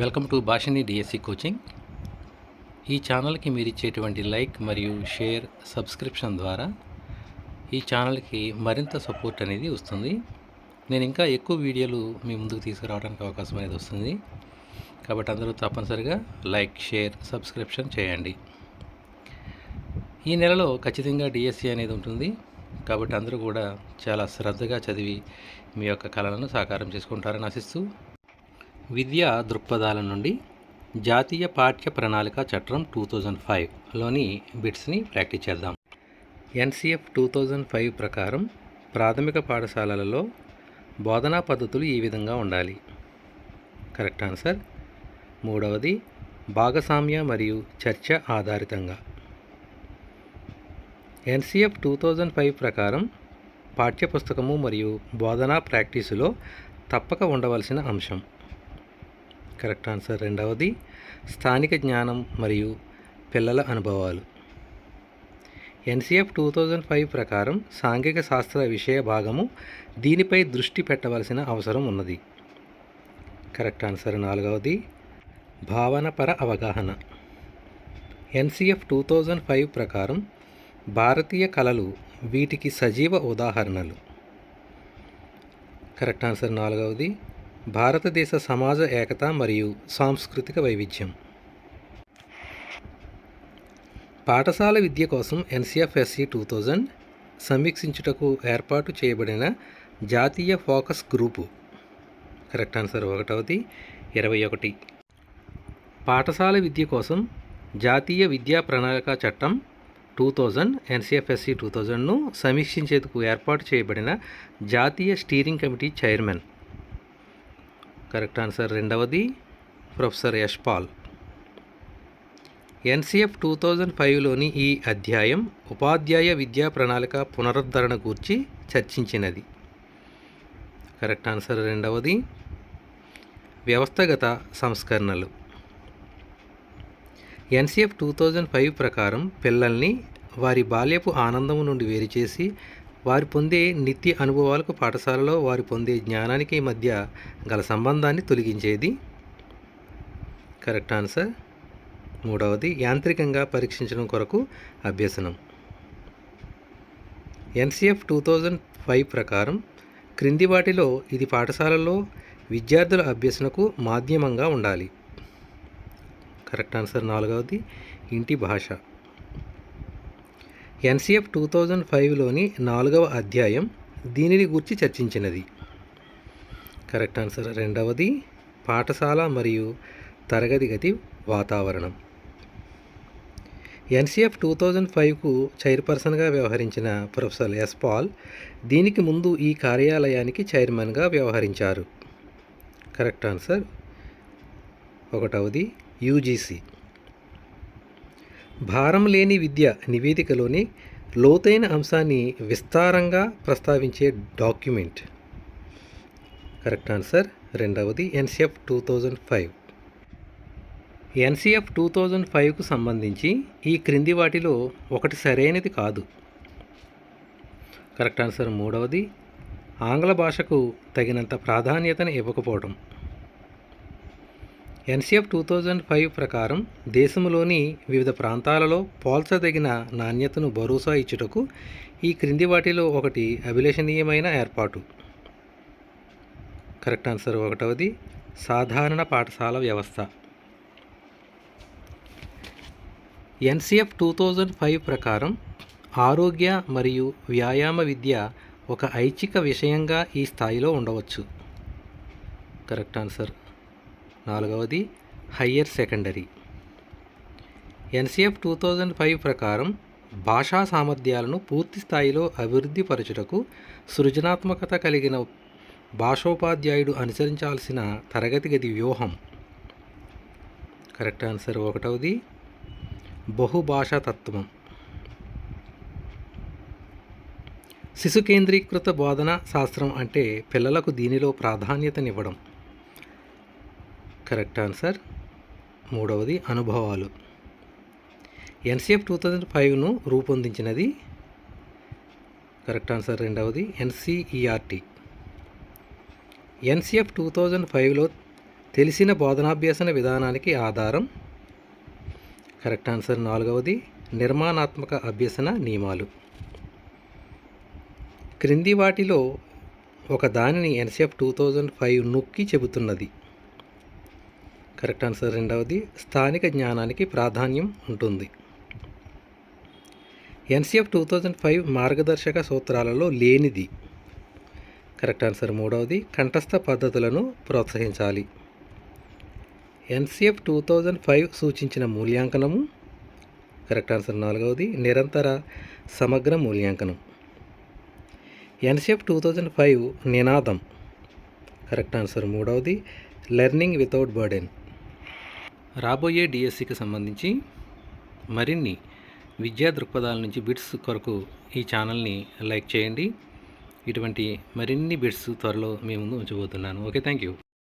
Welcome to Bhashini DSC coaching. ఈ ఛానల్కి మీరు ఇచ్చేటువంటి లైక్ మరియు షేర్ సబ్స్క్రిప్షన్ ద్వారా ఈ ఛానల్కి మరింత సపోర్ట్ అనేది వస్తుంది. నేను ఇంకా ఎక్కువ వీడియోలు మీ ముందుకు తీసుకురావడానికి అవకాశం అనేది వస్తుంది. కాబట్టి అందరూ తప్పనిసరిగా లైక్ షేర్ సబ్స్క్రిప్షన్ చేయండి. ఈ నెలలో ఖచ్చితంగా డిఎస్సి అనేది ఉంటుంది. కాబట్టి అందరూ కూడా చాలా శ్రద్ధగా చదివి మీ యొక్క కళలను సాకారం చేసుకుంటారని ఆశిస్తూ విద్యా దృక్పథాల నుండి జాతీయ పాఠ్య ప్రణాళిక చట్టం టూ థౌజండ్ ఫైవ్లోని బిట్స్ని ప్రాక్టీస్ చేద్దాం. ఎన్సిఎఫ్ టూ థౌజండ్ ఫైవ్ ప్రకారం ప్రాథమిక పాఠశాలలలో బోధనా పద్ధతులు ఈ విధంగా ఉండాలి. Correct answer. మూడవది భాగస్వామ్య మరియు చర్చ ఆధారితంగా. ఎన్సిఎఫ్ టూ థౌజండ్ ఫైవ్ ప్రకారం పాఠ్యపుస్తకము మరియు బోధనా ప్రాక్టీసులో తప్పక ఉండవలసిన అంశం. Correct answer. రెండవది స్థానిక జ్ఞానం మరియు పిల్లల అనుభవాలు. ఎన్సిఎఫ్ టూ థౌజండ్ ఫైవ్ ప్రకారం సాంఘిక శాస్త్ర విషయ భాగము దీనిపై దృష్టి పెట్టవలసిన అవసరం ఉన్నది. Correct answer. నాలుగవది భావనపర అవగాహన. ఎన్సిఎఫ్ టూ థౌజండ్ ఫైవ్ ప్రకారం భారతీయ కళలు వీటికి సజీవ ఉదాహరణలు. Correct answer. నాలుగవది భారతదేశ సమాజ ఏకత మరియు సాంస్కృతిక వైవిధ్యం. పాఠశాల విద్య కోసం ఎన్సిఎఫ్ఎస్సి టూ థౌజండ్ సమీక్షించుటకు ఏర్పాటు చేయబడిన జాతీయ ఫోకస్ గ్రూపు. కరెక్ట్ ఆన్సర్ ఒకటవది ఇరవై ఒకటి. పాఠశాల విద్య కోసం జాతీయ విద్యా ప్రణాళిక చట్టం టూ థౌజండ్ ఎన్సిఎఫ్ఎస్సి టూ థౌజండ్ను సమీక్షించేందుకు ఏర్పాటు చేయబడిన జాతీయ steering committee chairman correct answer. రెండవది professor Yashpal NCF two thousand ఫైవ్లోని ఈ అధ్యాయం ఉపాధ్యాయ విద్యా ప్రణాళిక పునరుద్ధరణ గూర్చి చర్చించినది. Correct answer. రెండవది వ్యవస్థగత సంస్కరణలు. ఎన్సిఎఫ్ టూ థౌజండ్ ఫైవ్ ప్రకారం పిల్లల్ని వారి బాల్యపు ఆనందం నుండి వేరు చేసి వారు పొందే నిత్య అనుభవాలకు పాఠశాలలో వారు పొందే జ్ఞానానికి మధ్య గల సంబంధాన్ని తొలగించేది? Correct answer. మూడవది యాంత్రికంగా పరీక్షించడం కొరకు అభ్యసనం. ఎన్సిఎఫ్ టూ థౌజండ్ ఫైవ్ ప్రకారం క్రింది వాటిలో ఇది పాఠశాలలో విద్యార్థుల అభ్యసనకు మాధ్యమంగా ఉండాలి. Correct answer. నాలుగవది ఇంటి భాష. ఎన్సిఎఫ్ టూ థౌజండ్ ఫైవ్లోని నాలుగవ అధ్యాయం దీనిని గురించి చర్చించినది. కరెక్ట్ ఆన్సర్ రెండవది పాఠశాల మరియు తరగతి గది వాతావరణం. ఎన్సిఎఫ్ టూ థౌజండ్ ఫైవ్కు చైర్పర్సన్గా వ్యవహరించిన ప్రొఫెసర్ ఎస్ పాల్ దీనికి ముందు ఈ కార్యాలయానికి చైర్మన్గా వ్యవహరించారు. కరెక్ట్ ఆన్సర్ ఒకటవది యూజీసీ. భారం లేని విద్య నివేదికలోని లోతైన అంశాన్ని విస్తారంగా ప్రస్తావించే డాక్యుమెంట్. కరెక్ట్ ఆన్సర్ రెండవది NCF two thousand five. NCF two thousand ఫైవ్కు సంబంధించి ఈ క్రింది వాటిలో ఒకటి సరైనది కాదు. కరెక్ట్ ఆన్సర్ మూడవది ఆంగ్ల భాషకు తగినంత ప్రాధాన్యతను ఇవ్వకపోవడం. ఎన్సిఎఫ్ టూ థౌజండ్ ఫైవ్ ప్రకారం దేశంలోని వివిధ ప్రాంతాలలో పోల్చదగిన నాణ్యతను భరోసా ఇచ్చుటకు ఈ క్రింది వాటిలో ఒకటి అభిలషణీయమైన ఏర్పాటు. కరెక్ట్ ఆన్సర్ ఒకటవది సాధారణ పాఠశాల వ్యవస్థ. ఎన్సిఎఫ్ టూ థౌజండ్ ఫైవ్ ప్రకారం ఆరోగ్య మరియు వ్యాయామ విద్య ఒక ఐచ్ఛిక విషయంగా ఈ స్థాయిలో ఉండవచ్చు. Correct answer. నాలుగవది higher secondary. NCF two thousand five ప్రకారం భాషా సామర్థ్యాలను పూర్తి స్థాయిలో అభివృద్ధి పరచుటకు సృజనాత్మకత కలిగిన భాషోపాధ్యాయుడు అనుసరించాల్సిన తరగతి గది వ్యూహం. కరెక్ట్ ఆన్సర్ ఒకటవది బహుభాషా తత్వం. శిశు కేంద్రీకృత బోధన శాస్త్రం అంటే పిల్లలకు దీనిలో ప్రాధాన్యతనివ్వడం. Correct answer. మూడవది అనుభవాలు. ఎన్సీఎఫ్ టూ థౌజండ్ ఫైవ్ను రూపొందించినది. కరెక్ట్ ఆన్సర్ రెండవది ఎన్సిఈఆర్టీ. ఎన్సిఎఫ్ టూ థౌజండ్ ఫైవ్లో తెలిసిన బోధనాభ్యసన విధానానికి ఆధారం. కరెక్ట్ ఆన్సర్ నాలుగవది నిర్మాణాత్మక అభ్యసన నియమాలు. క్రింది వాటిలో ఒక దానిని ఎన్సీఎఫ్ టూ థౌజండ్ ఫైవ్ నొక్కి చెబుతున్నది. కరెక్ట్ ఆన్సర్ రెండవది స్థానిక జ్ఞానానికి ప్రాధాన్యం ఉంటుంది. ఎన్సిఎఫ్ టూ థౌజండ్ ఫైవ్ మార్గదర్శక సూత్రాలలో లేనిది. కరెక్ట్ ఆన్సర్ మూడవది కంఠస్థ పద్ధతులను ప్రోత్సహించాలి. ఎన్సిఎఫ్ టూ థౌజండ్ ఫైవ్ సూచించిన మూల్యాంకనము. కరెక్ట్ ఆన్సర్ నాలుగవది నిరంతర సమగ్ర మూల్యాంకనం. ఎన్సీఎఫ్ టూ థౌజండ్ ఫైవ్ నినాదం. కరెక్ట్ ఆన్సర్ మూడవది లెర్నింగ్ వితౌట్ బర్డెన్. రాబోయే డిఎస్సికి సంబంధించి మరిన్ని విద్యా దృక్పథాల నుంచి బిట్స్ కొరకు ఈ ఛానల్ని లైక్ చేయండి. ఇటువంటి మరిన్ని బిట్స్ త్వరలో మీ ముందు ఉంచబోతున్నాను. Okay thank you.